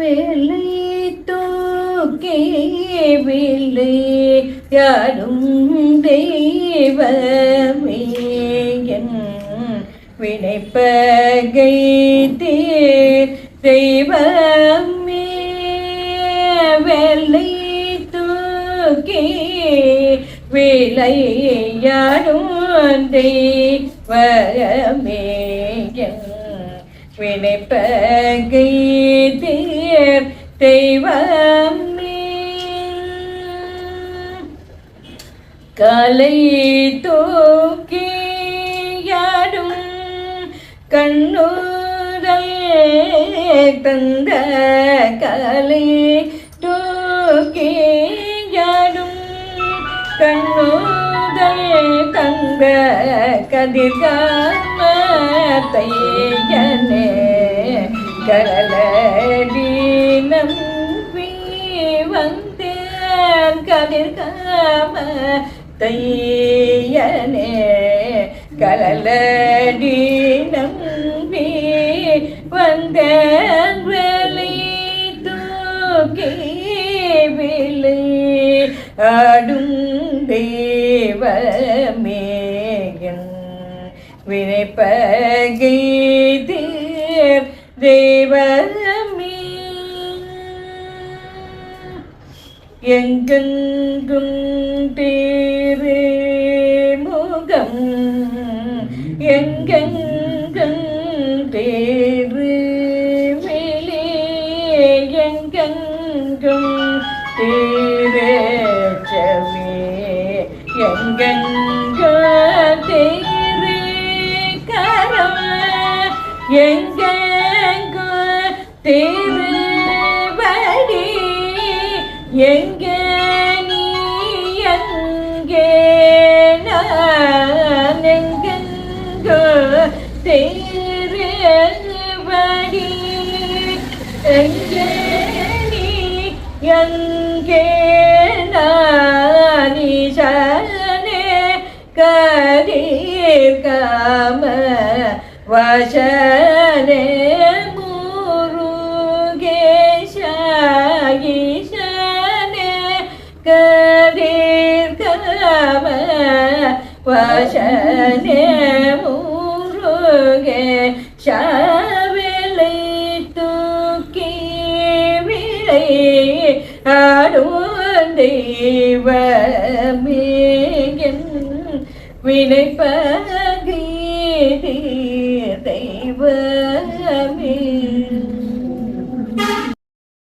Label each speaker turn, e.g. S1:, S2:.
S1: வேலை தூக்கி வில்லை யாரும் தெய்வமே வினைப்பகை தீர். தெய்வமே வெள்ளை தூக்கி விளையாடும் தெய்வமே என் வினைப்பகை தீர் தெய்வமே கலை தூக்கியாடும் கண்ணூரல் தந்த கலை தூக்கியாடும் கண்ணூதல் தங்க கதிர்காமத்தையனே கடலடி நம்பி வந்தேன் கதிர்காம தையனே கடலடி நம்பி வந்தேன் வேலை தூக்கி விலை ஆடும் தெய்வமேகன் வினைப்பகை தீர் தெய்வமே எங்கெங்கும் தேரே முகம். எங்கெங்கும் தேரு மேலே. எங்கெங்கும் தீரே எங்கெங்கோ தீரே கரம் எங்கெங்கோ திருவடி எங்கே நீ எங்கே? நான் எங்கெங்கோ திருவடி எங்கே கரீர் காம வசனே முருகேஷாயிஷனே கரீர் காம வசனே முருகே ஷாவிலை தூக்கி விளை ஆடும் தெய்வமே என் தெய்வமே